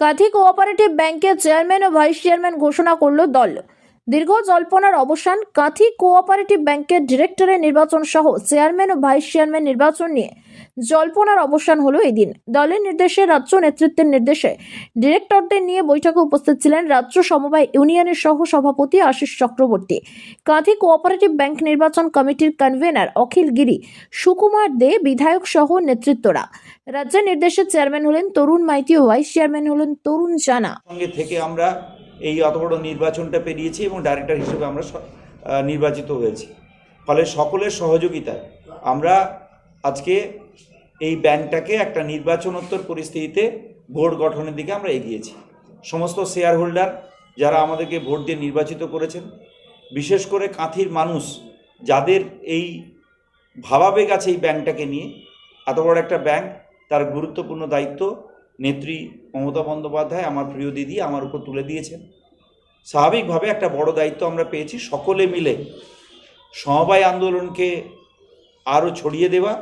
Kanthi cooperative ব্যাংকের chairman ও vice chairman ঘোষণা করল দল। দীর্ঘ জল্পনার অবসান, কাঁথি কোঅপারেটিভ ব্যাংকের ডিরেক্টরের নির্বাচন সহ চেয়ারম্যান ও ভাইস চেয়ারম্যান নির্বাচন নিয়ে জল্পনার অবসান হলো এদিন দলের নির্দেশে, রাজ্য নেতৃত্বের নির্দেশে ডিরেক্টরদের নিয়ে বৈঠকে উপস্থিত ছিলেন রাজ্য সমবায় ইউনিয়নের সহ সভাপতি আশিস চক্রবর্তী। কাঁথি কোঅপারেটিভ ব্যাংক নির্বাচন কমিটির কনভেনার অখিল গিরি, সুকুমার দে, বিধায়ক সহ নেতৃত্বরা। রাজ্যের নির্দেশে চেয়ারম্যান হলেন তরুণ মাইতি ও ভাইস চেয়ারম্যান হলেন তরুণ জানা। থেকে আমরা এই অত বড় নির্বাচনটা পেরিয়েছি এবং ডাইরেক্টর হিসেবে আমরা নির্বাচিত হয়েছি। ফলে সকলের সহযোগিতায় আমরা আজকে এই ব্যাংকটাকে একটা নির্বাচনোত্তর পরিস্থিতিতে ভোট গঠনের দিকে আমরা এগিয়েছি। সমস্ত শেয়ার হোল্ডার যারা আমাদেরকে ভোট দিয়ে নির্বাচিত করেছেন, বিশেষ করে কাঁথির মানুষ যাদের এই ভাবাবেগ আছে এই ব্যাংকটাকে নিয়ে, এত বড় একটা ব্যাংক, তার গুরুত্বপূর্ণ দায়িত্ব নেত্রী মমতা বন্দ্যোপাধ্যায় আমার প্রিয় দিদি আমার উপর তুলে দিয়েছেন। স্বাভাবিকভাবে একটা বড় দায়িত্ব আমরা পেয়েছি সকলে মিলে সমবায় আন্দোলনকে আরও ছড়িয়ে দেওয়া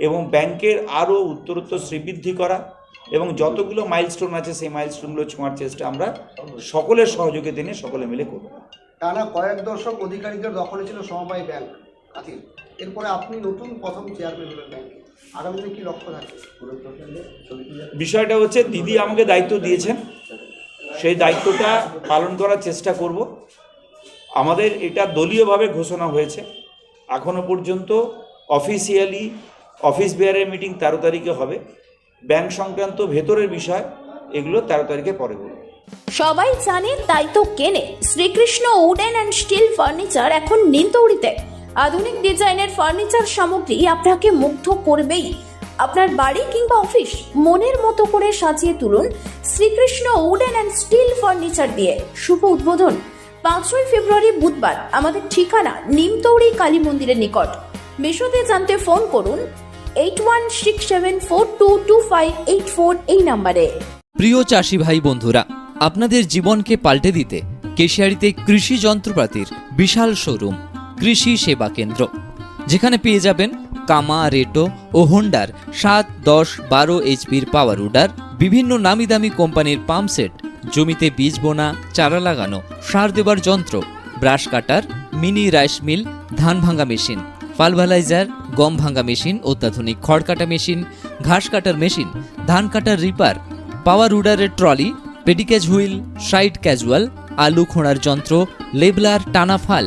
এবং ব্যাংকের আরও উত্তরোত্তর শ্রীবৃদ্ধি করা এবং যতগুলো মাইলস্টোন আছে সেই মাইলস্টোনগুলো ছোঁয়ার চেষ্টা আমরা সকলের সহযোগিতা নিয়ে সকলে মিলে করব। টানা কয়েক দশক অধিকারীদের দখলে ছিল সমবায় ব্যাংক এরপরে আপনি নতুন প্রথম চেয়ারম্যান হলেন ব্যাংকে। আগামী কি লক্ষ্য থাকে বিষয়টা হচ্ছে দিদি আমাকে দায়িত্ব দিয়েছেন। সেই দায়িত্বটা পালন করার চেষ্টা করব। আমাদের এটা দলীয়ভাবে ঘোষণা হয়েছে। এখনও পর্যন্ত অফিসিয়ালি অফিস বেয়ারের মিটিং তেরো তারিখে হবে। ব্যাংক সংক্রান্ত ভেতরের বিষয় এগুলো তেরো তারিখে পরে বলব। সবাই জানে তাই তো কেনে। Shrikrishna wooden and steel furniture এখন নিমতৌড়িতে আধুনিক ডিজাইনের ফার্নিচার সামগ্রী আপনাকে মুগ্ধ করবেই। আপনার বাড়ি কিংবা অফিস মনের মতো করে সাজিয়ে তুলুন Shrikrishna wooden and steel furniture দিয়ে। শুভ উদ্বোধন। পাঁচই ফেব্রুয়ারি বুধবার, আমাদের ঠিকানা নিমতৌড়ি কালী মন্দিরের নিকট। বিশদে জানতে ফোন করুন eight one six seven four two two five eight four এই নাম্বারে। প্রিয় চাষি ভাই বন্ধুরা, আপনাদের জীবনকে পাল্টে দিতে কেশিয়ারিতে কৃষি যন্ত্রপাতির বিশাল শোরুম। কৃষি সেবা কেন্দ্র, যেখানে পেয়ে যাবেন কামা, রেটো ও হোন্ডার সাত, দশ, বারো এইচপির পাওয়ার উডার, বিভিন্ন নামি দামি কোম্পানির পাম্প সেট, জমিতে বীজ বোনা, চারা লাগানো, সার দেবার যন্ত্র, brush cutter, mini rice mill, ধান ভাঙা মেশিন পালভালাইজার গম ভাঙা মেশিন, অত্যাধুনিক খড় কাটা মেশিন, ঘাস কাটার মেশিন, ধান কাটার রিপার, পাওয়ার উডারের ট্রলি পেডিকেজ হুইল, সাইড ক্যাজুয়াল, আলু খোঁড়ার যন্ত্র, লেবলার টানা ফাল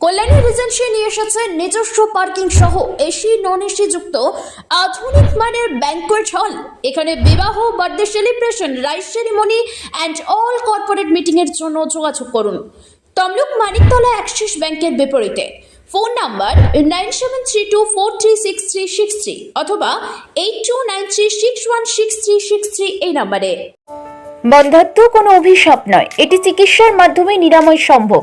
কল্যাণী রিজেন্সি নিয়ে এসেছে নিজস্ব পার্কিং সহ এসি নন এসি যুক্ত আধুনিক মানের ব্যাংকোয়েট হল এখানে বিবাহ birthday celebration rice ceremony and all corporate meeting এর জন্য যোগাযোগ করুন। তমলুক মানিকতলা অ্যাক্সিস ব্যাংকের বিপরীতে। Phone number nine seven three two four three six three six three অথবা eight two nine three six one six three six three এই নাম্বারে। বন্ধাত্ম কোনো অভিশাপ নয়। এটি চিকিৎসার মাধ্যমে নিরাময় সম্ভব।